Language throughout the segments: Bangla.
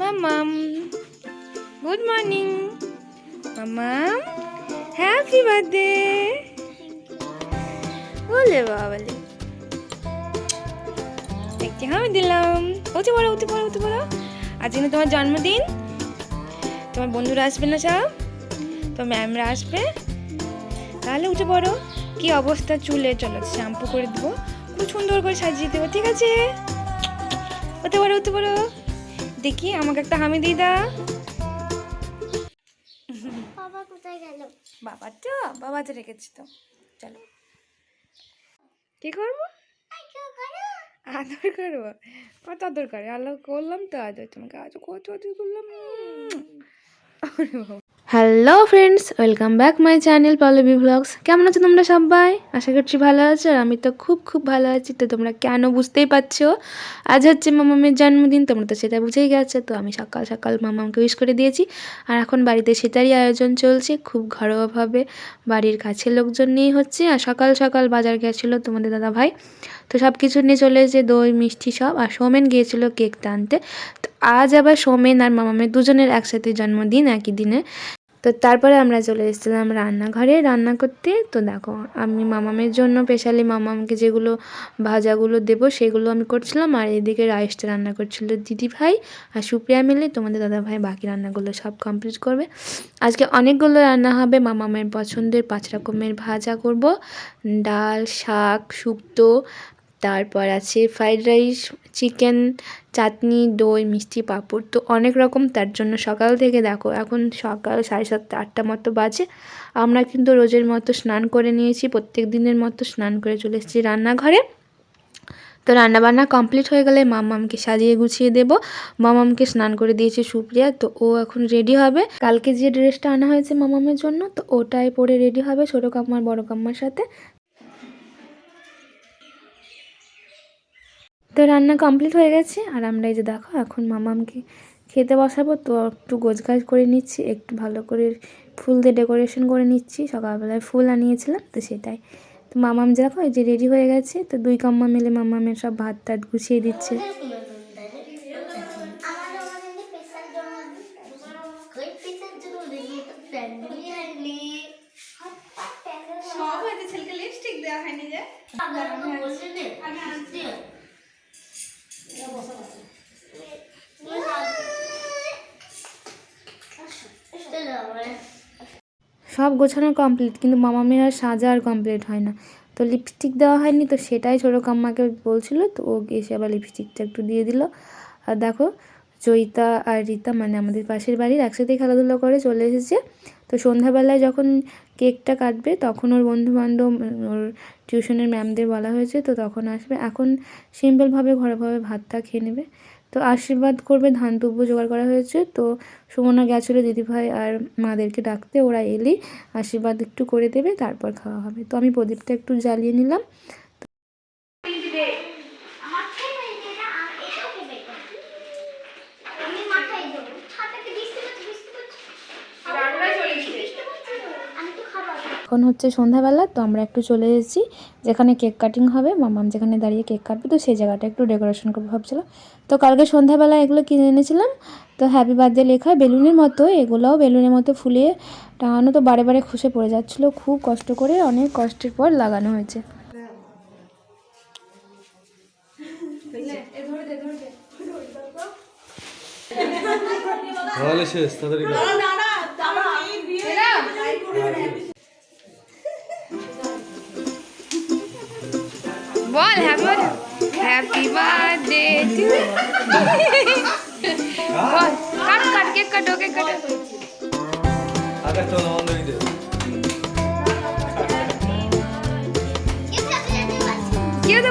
মামাম গুড মর্নিং মামাম হ্যাপি বার্থডে বলে বাবালে একটি আমি দিলাম উঠে পড়ো উঠে পড়ো উঠে পড়ো আজ কিন্তু তোমার জন্মদিন তোমার বন্ধুরা আসবে না সব তোমার ম্যামরা আসবে তাহলে উঠে পড়ো কি অবস্থা চুলে চলো শ্যাম্পু করে দেবো খুব সুন্দর করে সাজিয়ে দেবো ঠিক আছে হতে পারো হতে পারো দেখি আমাকে একটা হামি দিয়ে দাও। বাবা কোথায় গেল? বাবা তো বাবা তো রেখেছি তো। চলো। কি করব? আদর করব? কত আদর করে? আল্লাহ করলাম তো আদর। তোমাকে আজ কত আদর করলাম। Hello friends welcome back my channel Pallavi blogs কেমন আছো তোমরা সবাই? আশা করছি ভালো আছো, আর আমি তো খুব খুব ভালো আছি। তো তোমরা কেন বুঝতেই পারছ? আজ হচ্ছে মামামের জন্মদিন, তোমরা তো সেটা বুঝেই গেছো। তো আমি সকাল সকাল মামামকে উইশ করে দিয়েছি। আর এখন বাড়িতে সেটারই আয়োজন চলছে, খুব ঘরোয়াভাবে। বাড়ির কাছের লোকজন নিয়েই হচ্ছে। আর সকাল সকাল বাজার গেছিল তোমাদের দাদা ভাই। তো সব কিছু নিয়ে চলে এসেছে, দই, মিষ্টি সব। আর সোমেন গিয়েছিল কেক টানতে। তো আজ আবার সোমেন আর মামামের দুজনের একসাথে জন্মদিন, একই দিনে। তো তারপরে আমরা চলে এসেছিলাম রান্নাঘরে। রান্না করতে, তো দেখো, আমি মামামের জন্য স্পেশালি মামামকে যেগুলো ভাজাগুলো দেবো সেগুলো আমি করছিলাম। আর এদিকে রাইসটা রান্না করছিল দিদি ভাই আর সুপ্রিয়া মিলে। তোমাদের দাদা ভাই বাকি রান্নাগুলো সব কমপ্লিট করবে। আজকে অনেকগুলো রান্না হবে। মামামের পছন্দের পাঁচ রকমের ভাজা করব। ডাল, শাক, শুক্তো তারপর আছে ফ্রাইড রাইস চিকেন চাটনি, দই, মিষ্টি পাঁপড়। তো অনেক রকম, তার জন্য সকাল থেকে দেখো, এখন সকাল সাড়ে সাতটা, আটটা মতো বাজে। আমরা কিন্তু রোজের মতো স্নান করে নিয়েছি, প্রত্যেক দিনের মতো স্নান করে চলে এসেছি রান্নাঘরে। তো রান্নাবান্না কমপ্লিট হয়ে গেলে মামামকে সাজিয়ে গুছিয়ে দেবো। মামামকে স্নান করে দিয়েছে সুপ্রিয়া, তো ও এখন রেডি হবে। কালকে যে ড্রেসটা আনা হয়েছে মামামের জন্য, তো ওটাই পরে রেডি হবে ছোটো কাম্মার, বড় কাম্মার সাথে। তো রান্না কমপ্লিট হয়ে গেছে। আর আমরা এই যে দেখো এখন মামামকে খেতে বসাবো। তো একটু গোছগাছ করে নিচ্ছি একটু ভালো করে ফুল দিয়ে ডেকোরেশন করে নিচ্ছি। সকালবেলায় ফুল আনিয়েছিলাম তো সেটাই। তো মামাম যে দেখো এই যে রেডি হয়ে গেছে। তো দুই কাম্মা মিলে মামামের সব ভাত টাত গুছিয়ে দিচ্ছে। সব ছেলেকে লিপস্টিক দেওয়া হয়নি যে। সব গোছানো কমপ্লিট কিন্তু মামা আর সাজা আর কমপ্লিট হয় না। তো লিপস্টিক দেওয়া হয়নি, তো সেটাই ছোটো কাম্মাকে বলছিল, তো ও এসে আবার লিপস্টিকটা একটু দিয়ে দিল। আর দেখো জয়িতা আর রীতা মানে আমাদের পাশের বাড়ির, একসাথেই খেলাধুলো করে চলে এসেছে। তো সন্ধ্যাবেলায় যখন কেকটা কাটবে, তখন ওর বন্ধু বান্ধব ওর টিউশনের ম্যামদের বলা হয়েছে, তো তখন আসবে। এখন সিম্পলভাবে ঘরোভাবে ভাতটা খেয়ে নেবে। তো আশীর্বাদ করবে, ধান তুব্য জোগাড় করা হয়েছে। তো সুমনা গেছিল দিদিভাই আর মাদেরকে ডাকতে, ওরা এলেই আশীর্বাদ একটু করে দেবে, তারপর খাওয়া হবে। তো আমি প্রদীপটা একটু জ্বালিয়ে নিলাম আমি মাথায় দেবো ছাতাকে বৃষ্টি করছে বৃষ্টি করছে বৃষ্টি করছে আমি তো খাবার এখন হচ্ছে সন্ধ্যাবেলা তো আমরা একটু চলে এসেছি যেখানে কেক কাটিং হবে। মামাম যেখানে দাঁড়িয়ে কেক কাটবে তো সেই জায়গাটা একটু ডেকোরেশন করব ভাবছিলাম। তো কালকে সন্ধ্যাবেলা এগুলো কিনে এনেছিলাম। তো হ্যাপি বার্থডে লেখা বেলুনের মতো এগুলোও বেলুনের মতো ফুলিয়ে টাঙানো তো বারে বারে খসে পড়ে যাচ্ছিল। খুব কষ্ট করে অনেক কষ্টের পর লাগানো হয়েছে। তাহলে শেষ তাড়াতাড়ি কর। বল হ্যাপি হ্যাপি বার্থডে টু বল কাট কাট কেক কাটো কেক কাটো আকাশ চলো বন্ধ হইতে কেউ তো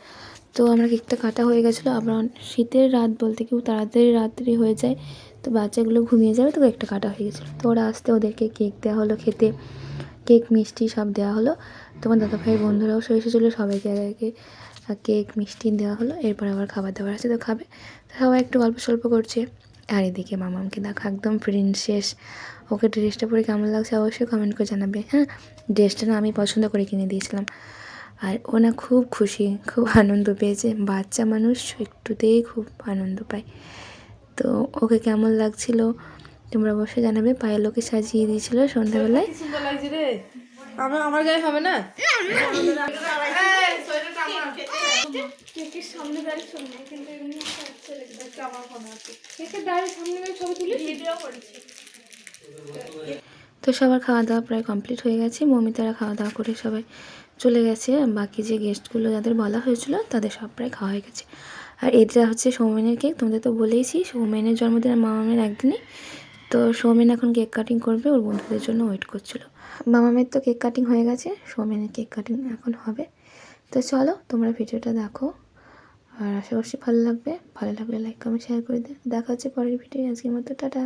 তো আমরা কেকটা কাটা হয়ে গেছিল। আবার শীতের রাত বলতে কেউ তাড়াতাড়ি রাত্রি হয়ে যায়, তো বাচ্চাগুলো ঘুমিয়ে যাবে, তো কেকটা কাটা হয়ে গেছিল। তো ওরা আসতে ওদেরকে কেক দেওয়া হলো, খেতে কেক মিষ্টি সব দেওয়া হলো। তোমার দাদা ভাইয়ের বন্ধুরাও সব এসেছিল, সবাইকে আগে কেক মিষ্টি দেওয়া হলো, এরপর আবার খাবার দাবার আছে তো খাবে। সবাই একটু গল্প সল্প করছে। আর এদিকে মামামকে দেখা একদম প্রিন্সেস ওকে ড্রেসটা পরে কেমন লাগছে অবশ্যই কমেন্ট করে জানাবে হ্যাঁ? ড্রেসটা না আমি পছন্দ করে কিনে দিয়েছিলাম। আর ওনা খুব খুশি খুব আনন্দ পেয়েছে। বাচ্চা মানুষ একটুতেই খুব আনন্দ পায়। তো ওকে কেমন লাগছিল? তোমরা অবশ্যই জানাবে। পায়েল ওকে সাজিয়ে দিয়েছিল সন্ধ্যাবেলায়। আমার আমার গায়ে হবে না? তো সবার খাওয়া দাওয়া প্রায় কমপ্লিট হয়ে গেছে। মমিতারা খাওয়া দাওয়া করে সবাই চলে গেছে। বাকি যে গেস্টগুলো যাদের বলা হয়েছিল, তাদের সব প্রায় খাওয়া হয়ে গেছে। আর এটা হচ্ছে সৌমেনের কেক তোমাদের তো বলেইছি, সৌমেনের জন্মদিন আর মামামের একদিনই। তো সৌমেন এখন কেক কাটিং করবে, ওর বন্ধুদের জন্য ওয়েট করছিল। মামামের তো কেক কাটিং হয়ে গেছে, সৌমেনের কেক কাটিং এখন হবে। তো চলো, তোমরা ভিডিওটা দেখো। আর আশা করছি ভালো লাগবে। ভালো লাগলে লাইক কমেন্ট শেয়ার করে দে দেখা হচ্ছে পরের ভিডিও আজকের মতো, টাটা।